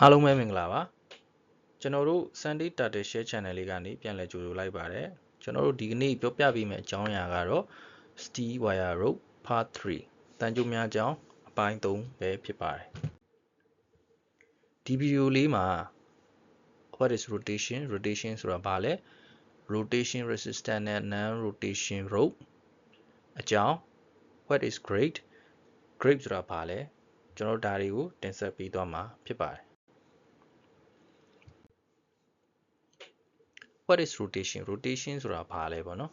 အားလုံးပဲမင်္ဂလာပါကျွန်တော်တို့ Sunday Turtle Share Channel လေးကနေပြန်လည်ကြိုဆိုလိုက်ပါတယ်ကျွန်တော်တို့ဒီကနေ့ပြောပြပေးမယ့်အကြောင်းအရာကတော့ Steel Wire Rope Part 3တန်ကြိုများကြောင်းအပိုင်း3ပဲဖြစ်ပါတယ်ဒီဗီဒီယိုလေးမှာ what is rotation rotation ဆိုတာဘာလဲ rotation resistant နဲ့ non rotation rope အကြောင်း what is grade grade ဆိုတာဘာလဲကျွန်တော်တို့ဒါတွေကိုတင်ဆက်ပေးသွားမှာဖြစ်ပါတယ် what is rotation rotation ဆိုတာဘာလဲပေါ့နော်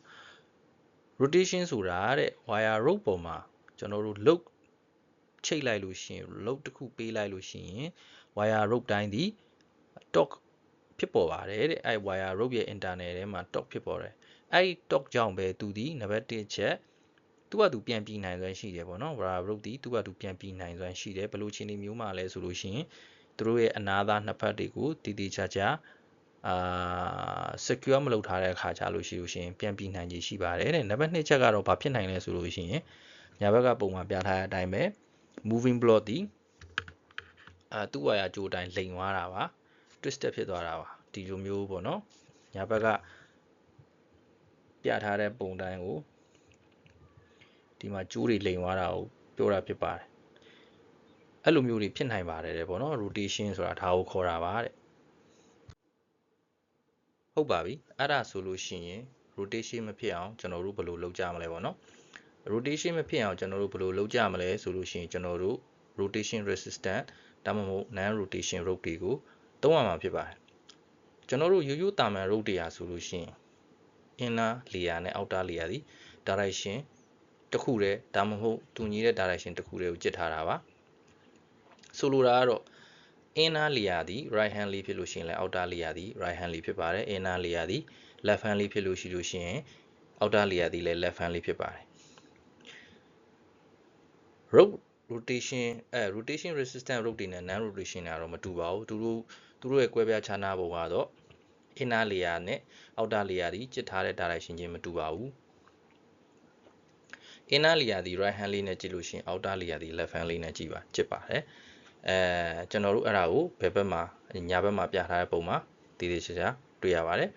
rotation ဆိုတာတဲ့ wire rope ပေါ်မှာကျွန်တော်တို့ load ချိတ်လိုက်လို့ရှိရင် load တစ်ခုပေးလိုက်လို့ရှိရင် wire rope တိုင်းဒီ torque ဖြစ်ပေါ်ပါတယ်တဲ့အဲ wire rope ရဲ့ internal ထဲမှာ torque ဖြစ်ပေါ်တယ်အဲဒီ torque ကြောင့်ပဲသူဒီနံပါတ်1ချက်သူ့ဟာသူပြန်ပြီးနိုင်စွမ်းရှိတယ်ပေါ့နော် wire rope ဒီသူ့ဟာသူပြန်ပြီးနိုင်စွမ်းရှိတယ်ဘယ်လိုအခြေအနေမျိုးမှာလဲဆိုလို့ရှိရင်သူတို့ရဲ့အနားသားနှစ်ဖက်တွေကိုတည်တည်ချာချာ အာ secure မလုပ်ထားတဲ့အခါကျလို့ရှိလို့ရှိရင်ပြန်ပြီးနိုင်ခြေရှိပါတယ်တဲ့နံပါတ်2ချက်ကတော့ဘာဖြစ်နိုင်လဲဆိုလို့ရှိရင်ညာဘက်ကပုံမှန်ပြထားတဲ့အတိုင်းပဲ moving block ဒီအာသူ့ဝါယာကြိုးတိုင်းလိမ်သွားတာပါ twisted ဖြစ်သွားတာပါဒီလိုမျိုးပေါ့နော်ညာဘက်ကပြထားတဲ့ပုံတိုင်းကိုဒီမှာကြိုးတွေလိမ်သွားတာကိုပြောတာဖြစ်ပါတယ်အဲ့လိုမျိုးတွေဖြစ်နိုင်ပါတယ်တဲ့ပေါ့နော် rotation ဆိုတာဒါကိုခေါ်တာပါတဲ့ ဟုတ်ပါပြီအဲ့ဒါဆိုလို့ရှိရင် rotation မဖြစ်အောင်ကျွန်တော်တို့ဘယ်လိုလုပ်ကြမလဲပေါ့နော် rotation မဖြစ်အောင်ကျွန်တော်တို့ဘယ်လိုလုပ်ကြမလဲဆိုလို့ရှိရင်ကျွန်တော်တို့ rotation resistant ဒါမှမဟုတ် non rotation rope တွေကိုသုံးရမှာဖြစ်ပါတယ်ကျွန်တော်တို့ရိုးရိုးတာမန် rope တွေဟာဆိုလို့ရှိရင် inner layer နဲ့ outer layer ဒီ direction တစ်ခုတည်းဒါမှမဟုတ်တူညီတဲ့ direction တစ်ခုတည်းကိုကြစ်ထားတာပါဆိုလိုတာကတော့ inner layer သည် right hand လေးဖြစ်လို့ရှိရင်လည်း outer layer သည် right hand လေးဖြစ်ပါတယ် inner layer သည် left hand လေးဖြစ်လို့ရှိလို့ရှိရင် outer layer သည်လည်း left hand လေးဖြစ်ပါတယ် rope rotation အဲ rotation resistant rope တွေနဲ့ non rotation တွေကတော့မတူပါဘူးသူတို့သူတို့ရဲ့ကွဲပြားခြားနားပုံကတော့ inner layer နဲ့ outer layer ဒီကြစ်ထားတဲ့ direction ချင်းမတူပါဘူး inner layer ဒီ right hand လေးနဲ့ကြည့်လို့ရှိရင် outer layer ဒီ left hand လေးနဲ့ကြည့်ပါကြစ်ပါတယ် အဲကျွန်တော်တို့အဲ့ဒါကိုဘယ်ဘက်မှာညာဘက်မှာပြထားတဲ့ပုံမှာတည်တည်ချာချာတွေ့ရပါတယ်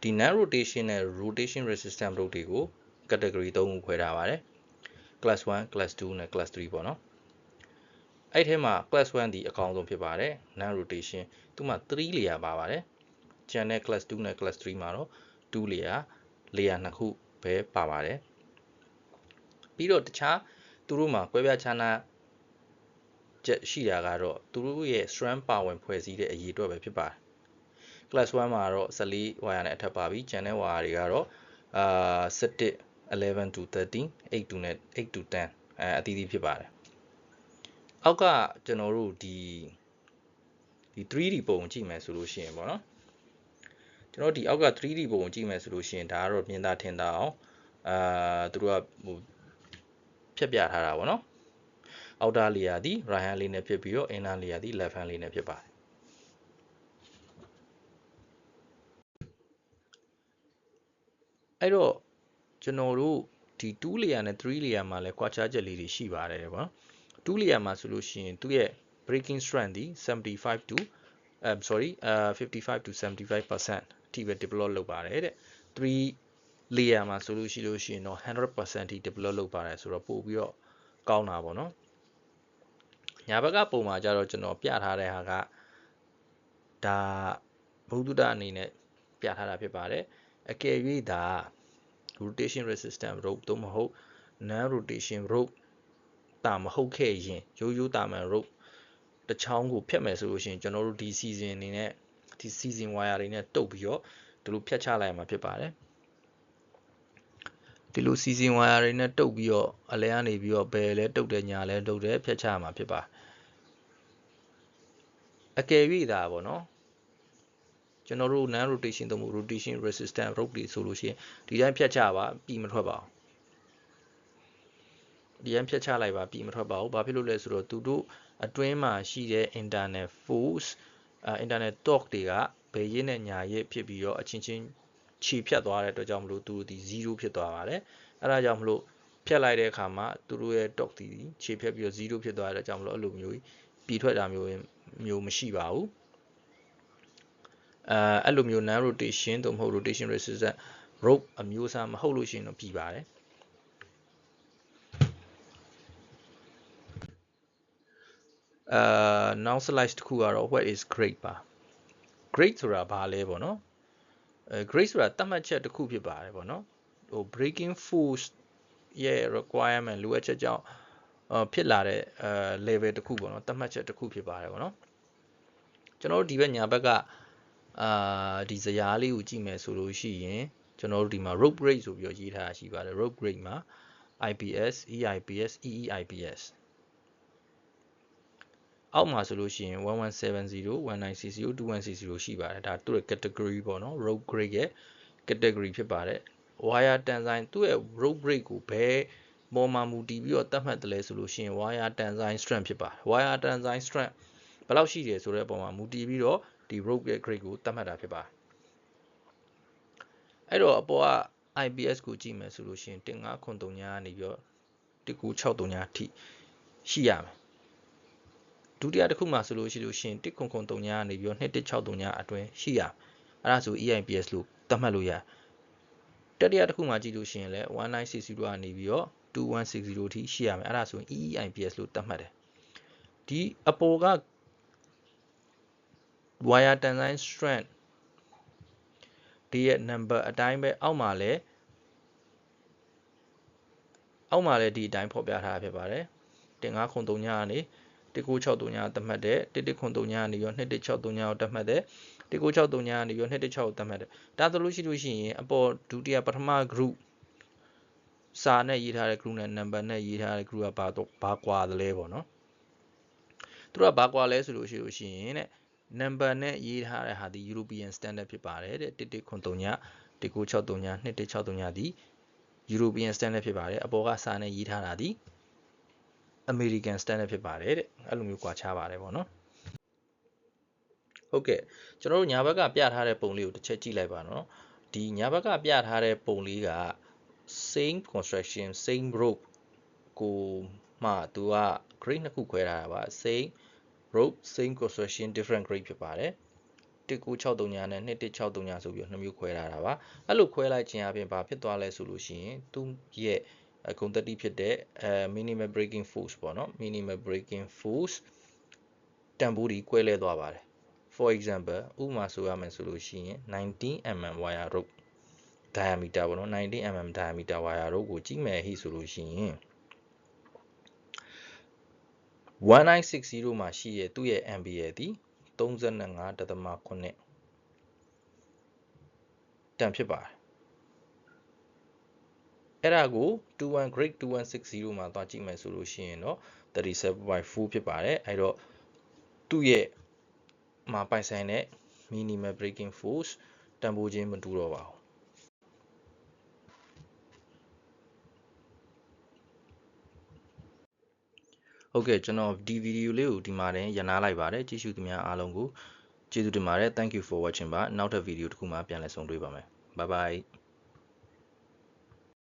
ဒီ non rotation နဲ့ rotation resistant rope တွေကို category 3ခုခွဲထားပါတယ် class 1 class 2နဲ့ class 3ပေါ့နော်အဲ့ထဲမှာ class 1ဒီအကောင်းဆုံးဖြစ်ပါတယ် non rotation သူမှ3 layer ပါပါတယ်ကျန်တဲ့ class 2နဲ့ class 3မှာတော့2 layer layer နှစ်ခုပဲပါပါတယ်ပြီးတော့တခြားသူတို့မှာကွဲပြားခြားနား ချက်ရှိတာကတော့သူတို့ရဲ့ strand ပါဝင်ဖွဲ့စည်းတဲ့အရေးအတွက်ပဲဖြစ်ပါတယ် class 1မှာတော့14 wire နဲ့အထက်ပါပြီကျန်တဲ့ wire တွေကတော့အာ17 11 to 13 8 to နဲ့8 to 10အဲအသီးသီးဖြစ်ပါတယ်အောက်ကကျွန်တော်တို့ဒီဒီ 3D ပုံကြည့်မယ်ဆိုလို့ရှိရင်ပေါ့နော်ကျွန်တော်ဒီအောက်က 3D ပုံကြည့်မယ်ဆိုလို့ရှိရင်ဒါကတော့မြင်သာထင်သာအောင်အာသူတို့ကဟိုဖြတ်ပြထားတာပေါ့နော် outer layer သည် right hand လေးနဲ့ဖြစ်ပြီးတော့ inner layer သည် left hand လေးနဲ့ဖြစ်ပါတယ်အဲ့တော့ကျွန်တော်တို့ဒီ2 layer နဲ့3 layer မှာလည်းကွာခြားချက်လေးတွေရှိပါတယ်ပေါ့နော်2 layer မှာဆိုလို့ရှိရင်သူ့ရဲ့ breaking strength ဒီ75 to um sorry uh 55 to 75%အထိပဲ develop လုပ်ပါတယ်တဲ့3 layer မှာဆိုလို့ရှိလို့ရှိရင်တော့100%ထိ develop လုပ်ပါတယ်ဆိုတော့ပို့ပြီးတော့ကောင်းတာပေါ့နော် ညာဘက်ကပုံမှာကြတော့ကျွန်တော်ပြထားတဲ့ဟာကဒါဘုဒ္ဓတအနေနဲ့ပြထားတာဖြစ်ပါတယ်အကယ်၍ဒါ rotation resistant rope သို့မဟုတ် non rotation rope တာမဟုတ်ခဲ့ရင်ရိုးရိုးတာမန် rope တစ်ချောင်းကိုဖြတ်မယ်ဆိုလို့ရှိရင်ကျွန်တော်တို့ဒီ season အနေနဲ့ဒီ season wire တွေနဲ့တုပ်ပြီးတော့ဒီလိုဖြတ်ချလိုက်မှာဖြစ်ပါတယ် ဒီလို season wire တွေနဲ့တုပ်ပြီးတော့အလဲကနေပြီးတော့ဘယ်လဲတုပ်တယ်ညာလဲတုပ်တယ်ဖြတ်ချမှာဖြစ်ပါအကယ်၍ဒါပေါ့နော်ကျွန်တော်တို့ non rotation သို့မဟုတ် rotation resistant rope တွေဆိုလို့ရှိရင်ဒီတိုင်းဖြတ်ချပါပြီးမထွက်ပါဘူးဒီတိုင်းဖြတ်ချလိုက်ပါပြီးမထွက်ပါဘူးဘာဖြစ်လို့လဲဆိုတော့သူတို့အတွင်းမှာရှိတဲ့ internal force အဲ internal torque တွေကဘယ်ရင်းနဲ့ညာရစ်ဖြစ်ပြီးတော့အချင်းချင်း ခြေဖြတ်သွားတဲ့အတွက်ကြောင့်မလို့သူတို့ဒီ0ဖြစ်သွားပါတယ်အဲဒါကြောင့်မလို့ဖြတ်လိုက်တဲ့အခါမှာသူတို့ရဲ့ torque ဒီခြေဖြတ်ပြီးတော့0ဖြစ်သွားတဲ့အတွက်ကြောင့်မလို့အဲ့လိုမျိုးပြီးထွက်တာမျိုးမျိုးမရှိပါဘူးအဲအဲ့လိုမျိုး non rotation သို့မဟုတ် rotation resistant rope အမျိုးအစားမဟုတ်လို့ရှိရင်တော့ပြီးပါတယ်အာ now slide တစ်ခုကတော့ what is grade ပါ grade ဆိုတာဘာလဲပေါ့နော်အဲ grade ဆိုတာသတ်မှတ်ချက်တစ်ခုဖြစ်ပါတယ်ပေါ့နော်ဟို breaking force ရဲ့ requirement လိုအပ်ချက်ကြောင့်ဖြစ်လာတဲ့အဲ level တစ်ခုပေါ့နော်သတ်မှတ်ချက်တစ်ခုဖြစ်ပါတယ်ပေါ့နော်ကျွန်တော်တို့ဒီဘက်ညာဘက်ကအာဒီဇယားလေးကိုကြည့်မယ်ဆိုလို့ရှိရင်ကျွန်တော်တို့ဒီမှာ rope grade ဆိုပြီးတော့ရေးထားတာရှိပါတယ် rope grade မှာ IPS EIPS EEIPS အောက်မှာဆိုလို့ရှိရင်1170 1960 2160ရှိပါတယ်ဒါသူ့ရဲ့ category ပေါ့နော် rope grade ရဲ့ category ဖြစ်ပါတယ် wire tensile သူ့ရဲ့ rope grade ကိုဘယ်ပေါ်မှာမူတည်ပြီးတော့သတ်မှတ်တယ်လဲဆိုလို့ရှိရင် wire tensile strength ဖြစ်ပါတယ် wire tensile strength ဘယ်လောက်ရှိတယ်ဆိုတဲ့အပေါ်မှာမူတည်ပြီးတော့ဒီ rope ရဲ့ grade ကိုသတ်မှတ်တာဖြစ်ပါတယ်အဲ့တော့အပေါ်က IPS ကိုကြည့်မယ်ဆိုလို့ရှိရင်1593ညာကနေပြီးတော့1963ညာအထိရှိရမယ် ဒုတိယတစ်ခုမှဆိုလို့ရှိလို့ရှိရင်1993ညာကနေပြီးတော့2163ညာအတွင်းရှိရမယ်အဲ့ဒါဆို EIPS လို့သတ်မှတ်လို့ရတတိယတစ်ခုမှကြည့်လို့ရှိရင်လည်း1960ကနေပြီးတော့2160အထိရှိရမယ်အဲ့ဒါဆိုရင် EEIPS လို့သတ်မှတ်တယ်ဒီအပေါ်က wire tensile strength ဒီရဲ့ number အတိုင်းပဲအောက်မှာလည်းအောက်မှာလည်းဒီအတိုင်းဖော်ပြထားတာဖြစ်ပါတယ်1503ညကနေ 1963ညသတ်မှတ်တဲ့1103ညကနေရော2163ညကိုသတ်မှတ်တဲ့1963ညကနေရော216ကိုသတ်မှတ်တယ်ဒါဆိုလို့ရှိလို့ရှိရင်အပေါ်ဒုတိယပထမ group စာနဲ့ရေးထားတဲ့ group နဲ့ number နဲ့ရေးထားတဲ့ group ကဘာတော့ဘာကွာသလဲပေါ့နော်သူတို့ကဘာကွာလဲဆိုလို့ရှိလို့ရှိရင်တဲ့ number နဲ့ရေးထားတဲ့ဟာဒီ European standard ဖြစ်ပါတယ်တဲ့1193ည1963ည2163ညဒီ European standard ဖြစ်ပါတယ်အပေါ်ကစာနဲ့ရေးထားတာဒီ American standard ဖြစ်ပါတယ်တဲ့အဲ့လိုမျိုးကွာခြားပါတယ်ပေါ့နော်ဟုတ်ကဲ့ကျွန်တော်တို့ညာဘက်ကပြထားတဲ့ပုံလေးကိုတစ်ချက်ကြည့်လိုက်ပါနော်ဒီညာဘက်ကပြထားတဲ့ပုံလေးက same construction same rope ကိုမှသူက grade နှစ်ခုခွဲထားတာပါ same rope same construction different grade ဖြစ်ပါတယ်1963ညာနဲ့2163ညာဆိုပြီးတော့နှစ်မျိုးခွဲထားတာပါအဲ့လိုခွဲလိုက်ခြင်းအပြင်ဘာဖြစ်သွားလဲဆိုလို့ရှိရင်သူရဲ့ အကုန်တတိဖြစ်တဲ့အဲ minimal breaking force ပေါ့နော် minimal breaking force တန်ဖိုးဒီကွဲလဲသွားပါတယ် for example ဥပမာဆိုရမယ်ဆိုလို့ရှိရင်19 mm wire rope diameter ပေါ့နော်19 mm diameter wire rope ကိုကြည့်မယ်ဟိဆိုလို့ရှိရင်1960မှာရှိရဲ့သူ့ရဲ့ MBA သည်35.8တန်ဖြစ်ပါတယ် အဲ့ဒါကို21 grade 2160မှာသွားကြည့်မယ်ဆိုလို့ရှိရင်တော့37.4ဖြစ်ပါတယ်အဲ့တော့သူ့ရဲ့မှာပိုင်ဆိုင်တဲ့ minimal breaking force တန်ဖိုးချင်းမတူတော့ပါဘူးဟုတ်ကဲ့ကျွန်တော်ဒီဗီဒီယိုလေးကိုဒီမှာတင်ရနာလိုက်ပါတယ်ကြည့်ရှုသူများအားလုံးကိုကျေးဇူးတင်ပါတယ် thank you for watching ပါနောက်ထပ်ဗီဒီယိုတစ်ခုမှပြန်လည်ဆုံတွေ့ပါမယ် bye bye